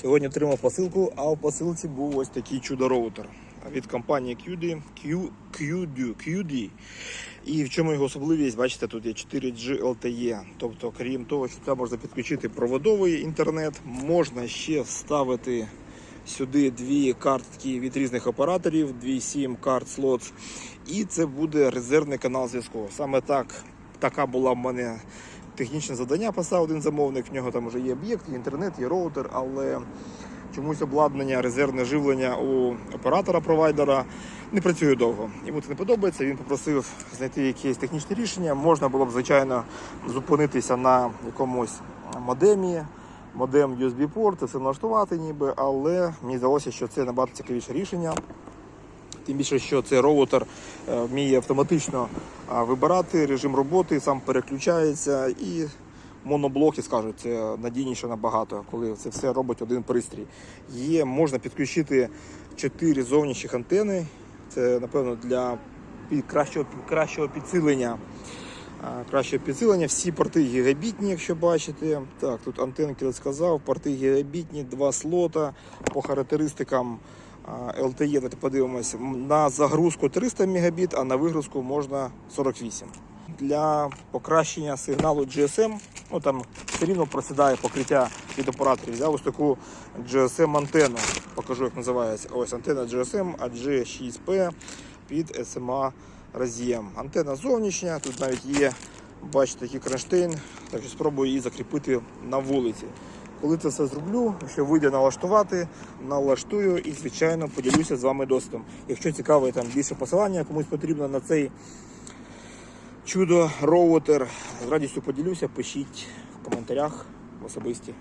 Сьогодні отримав посилку, а в посилці був ось такий чудо-роутер від компанії QD, Q, QD, QD. І в чому його особливість? Бачите, тут є 4G LTE. Тобто, крім того, що це можна підключити проводовий інтернет, можна ще вставити сюди дві картки від різних операторів, дві SIM карт slots, і це буде резервний канал зв'язку. Саме так, така була в мене технічне завдання. Поставив один замовник. В нього там вже є об'єкт, є інтернет, є роутер, але чомусь обладнання, резервне живлення у оператора-провайдера не працює довго. Йому це не подобається. Він попросив знайти якесь технічне рішення. Можна було б, звичайно, зупинитися на якомусь модемі. Модем USB-порт, це налаштувати ніби, але мені здалося, що це набагато цікавіше рішення. Тим більше, що цей роутер е, вміє автоматично вибирати режим роботи, сам переключається і моноблоки скажуть, це надійніше набагато, коли це все робить один пристрій. Є, можна підключити чотири зовнішніх антени. Це, напевно, для кращого, кращого підсилення. Краще підсилення, всі порти гігабітні, якщо бачите. Так, тут антенки я сказав, порти гігабітні, два слота по характеристикам LTE, давайте подивимось, на загрузку 300 Мбіт, а на вигрузку можна 48. Для покращення сигналу GSM, ну там все рівно просідає покриття від операторів. Взяв ось таку GSM антенну, покажу як називається. Ось антенна GSM AG6P під SMA роз'єм. Антенна зовнішня, тут навіть є, бачите, такий кронштейн, так що спробую її закріпити на вулиці. Коли це все зроблю, що вийде налаштувати, налаштую і, звичайно, поділюся з вами досвідом. Якщо цікаве там більше посилання, комусь потрібно на цей чудо роутер, з радістю поділюся, пишіть в коментарях в особисті.